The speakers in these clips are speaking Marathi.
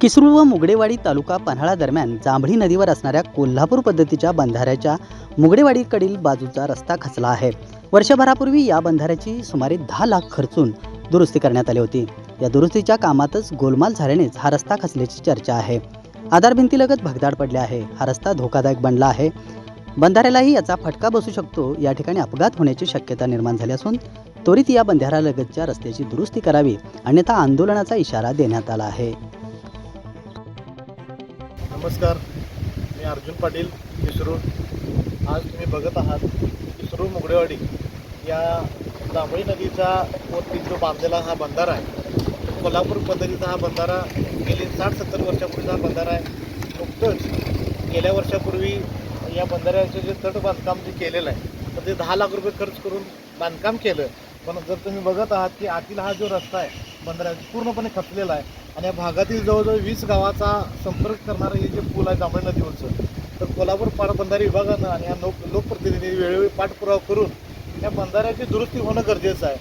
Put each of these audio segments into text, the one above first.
किसरू व मुगडेवाडी तालुका पन्हाळा दरम्यान जांभळी नदीवर असणाऱ्या कोल्हापूर पद्धतीच्या बंधाऱ्याच्या मुगडेवाडीकडील बाजूचा रस्ता खचला आहे. वर्षभरापूर्वी या बंधाऱ्याची सुमारे दहा लाख खर्चून दुरुस्ती करण्यात आली होती. या दुरुस्तीच्या कामातच गोलमाल झाल्यानेच हा रस्ता खचल्याची चर्चा आहे. आधार भिंतीलगत भगदाड पडले आहे. हा रस्ता धोकादायक बनला आहे. बंधाऱ्यालाही याचा फटका बसू शकतो. या ठिकाणी अपघात होण्याची शक्यता निर्माण झाली असून त्वरित या बंधाऱ्यालगतच्या रस्त्याची दुरुस्ती करावी अन्यथा आंदोलनाचा इशारा देण्यात आला आहे. नमस्कार मी अर्जुन पाटील किसरू आज तुम्ही बघत आहात किसरू मुगडेवाडी. या जांभळी नदीचा वरती जो बांधलेला हा बंधारा आहे कोल्हापूर पद्धतीचा हा बंधारा गेली साठ सत्तर वर्षापूर्वीचा हा बंधारा आहे. नुकतंच गेल्या वर्षापूर्वी या बंधाऱ्याचं जे तट बांधकाम जे केलेलं आहे तर ते दहा लाख रुपये खर्च करून बांधकाम केलं. पण जर तुम्ही बघत आहात की आतील हा जो रस्ता आहे बंदराचा पूर्णपणे खचलेला आहे आणि या भागातील जवळजवळ वीस गावाचा संपर्क करणारं हे जे पूल आहे जांभळी नदीवरचं तर कोल्हापूर पाटबंधारे विभागानं आणि या लोक लोकप्रतिनिधी वेळोवेळी पाठपुरावा करून या बंधाऱ्याची दुरुस्ती होणं गरजेचं आहे.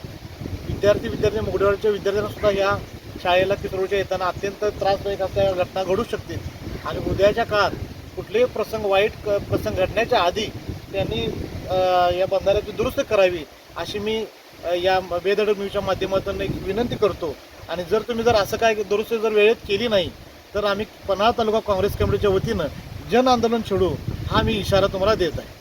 विद्यार्थी विद्यार्थी मुगडेवाडीच्या विद्यार्थ्यांना सुद्धा या शाळेला किसरोच्या येताना अत्यंत त्रासदायक अशा घटना घडू शकतील. आणि उद्याच्या काळात कुठलेही प्रसंग वाईट क- प्रसंग घडण्याच्या आधी त्यांनी या बंधाऱ्याची दुरुस्ती करावी अशी मी या बेदड न्यूजच्या माध्यमातून एक विनंती करतो. आणि जर तुम्ही जर असं काय दुरुस्ती जर वेळेत केली नाही तर आम्ही पन्हाळा तालुका काँग्रेस कमिटीच्या वतीनं जन आंदोलन छेडू हा मी इशारा तुम्हाला देत आहे.